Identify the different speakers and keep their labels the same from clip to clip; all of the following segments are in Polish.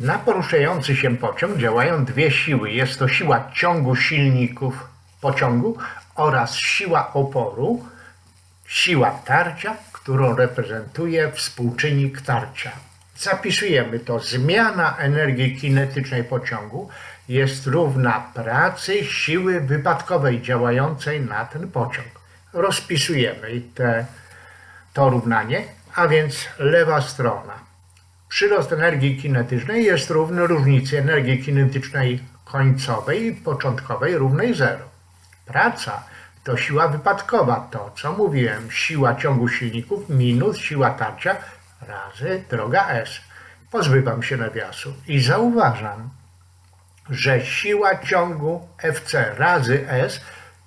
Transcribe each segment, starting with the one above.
Speaker 1: Na poruszający się pociąg działają dwie siły. Jest to siła ciągu silników pociągu oraz siła oporu, siła tarcia, którą reprezentuje współczynnik tarcia. Zapisujemy to. Zmiana energii kinetycznej pociągu jest równa pracy siły wypadkowej działającej na ten pociąg. Rozpisujemy te, to równanie, a więc lewa strona. Przyrost energii kinetycznej jest równy różnicy energii kinetycznej końcowej i początkowej równej 0. Praca to siła wypadkowa, to co mówiłem, siła ciągu silników minus siła tarcia razy droga S. Pozbywam się nawiasu i zauważam, że siła ciągu FC razy S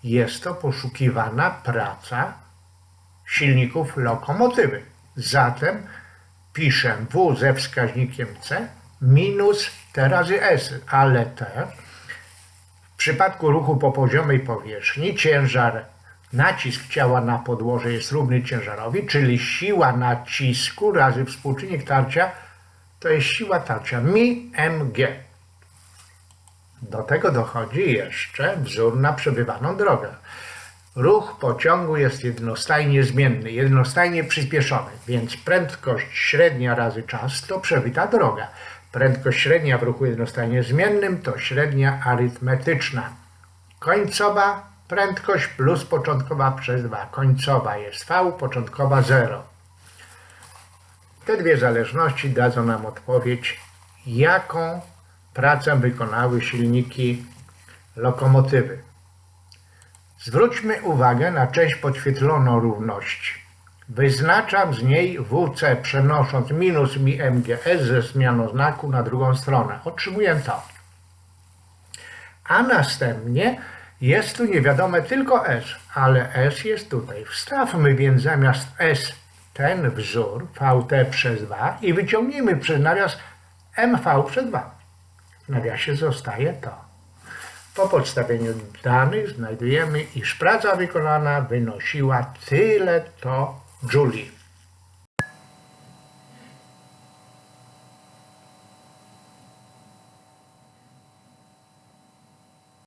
Speaker 1: jest to poszukiwana praca silników lokomotywy. Zatem piszę W ze wskaźnikiem C minus T razy S, ale T w przypadku ruchu po poziomej powierzchni ciężar, nacisk ciała na podłoże jest równy ciężarowi, czyli siła nacisku razy współczynnik tarcia to jest siła tarcia mi mg. Do tego dochodzi jeszcze wzór na przebywaną drogę. Ruch pociągu jest jednostajnie zmienny, jednostajnie przyspieszony, więc prędkość średnia razy czas to przebyta droga. Prędkość średnia w ruchu jednostajnie zmiennym to średnia arytmetyczna. Końcowa prędkość plus początkowa przez 2. Końcowa jest V, początkowa 0. Te dwie zależności dadzą nam odpowiedź, jaką pracę wykonały silniki lokomotywy. Zwróćmy uwagę na część podświetloną równości. Wyznaczam z niej WC przenosząc minus mi MGS ze zmianą znaku na drugą stronę. Otrzymuję to. A następnie jest tu niewiadome tylko S, ale S jest tutaj. Wstawmy więc zamiast S ten wzór VT przez 2 i wyciągnijmy przez nawias MV przez 2. W nawiasie zostaje to. Po podstawieniu danych znajdujemy, iż praca wykonana wynosiła tyle to Joule.